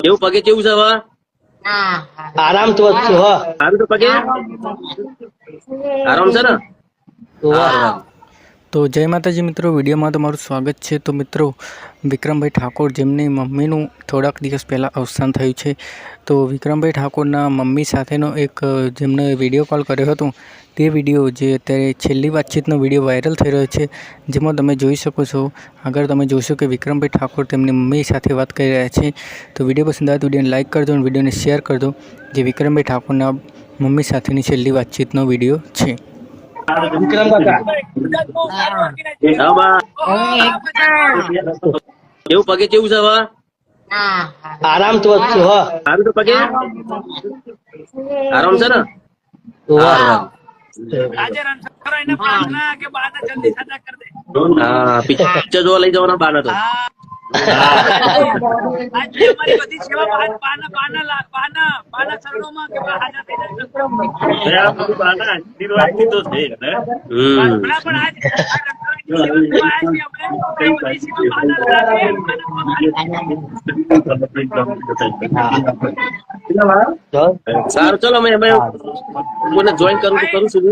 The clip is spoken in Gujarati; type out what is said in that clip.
કેવું પગે કેવું છે હવે? આરામ તો છું હો. તો પગે? આરામ છે ને. તો જય માતાજી મિત્રો, વિડીયોમાં તમારું સ્વાગત છે. તો મિત્રો, વિક્રમભાઈ ઠાકોર જેમની મમ્મીનું થોડાક દિવસ પહેલાં અવસાન થયું છે. તો વિક્રમભાઈ ઠાકોરના મમ્મી સાથેનો એક જેમને વીડિયો કોલ કર્યો હતો, તે વીડિયો જે અત્યારે છેલ્લી વાતચીતનો વીડિયો વાયરલ થઈ રહ્યો છે, જેમાં તમે જોઈ શકો છો, આગળ તમે જોશો કે વિક્રમભાઈ ઠાકોર તેમની મમ્મી સાથે વાત કરી રહ્યા છે. તો વીડિયો પસંદ આવે વિડીયોને લાઇક કરજો અને વિડીયોને શેર કરજો, જે વિક્રમભાઈ ઠાકોરના મમ્મી સાથેની છેલ્લી વાતચીતનો વીડિયો છે. વિક્રમ કેવું પગે કેવું છે હવે? આરામ તો છું હો. તો પગે? આરામ છે ને? હોવે. આજે રણછોડરાય ને પ્રાર્થના કે બાને જલ્દી સજા કર દે. હા પિક્ચર જોવા લઈ જવાના બાના તો. આજે અમારી બધી તો. સારું ચલો અમે અમે જોઈન કરું કરું છું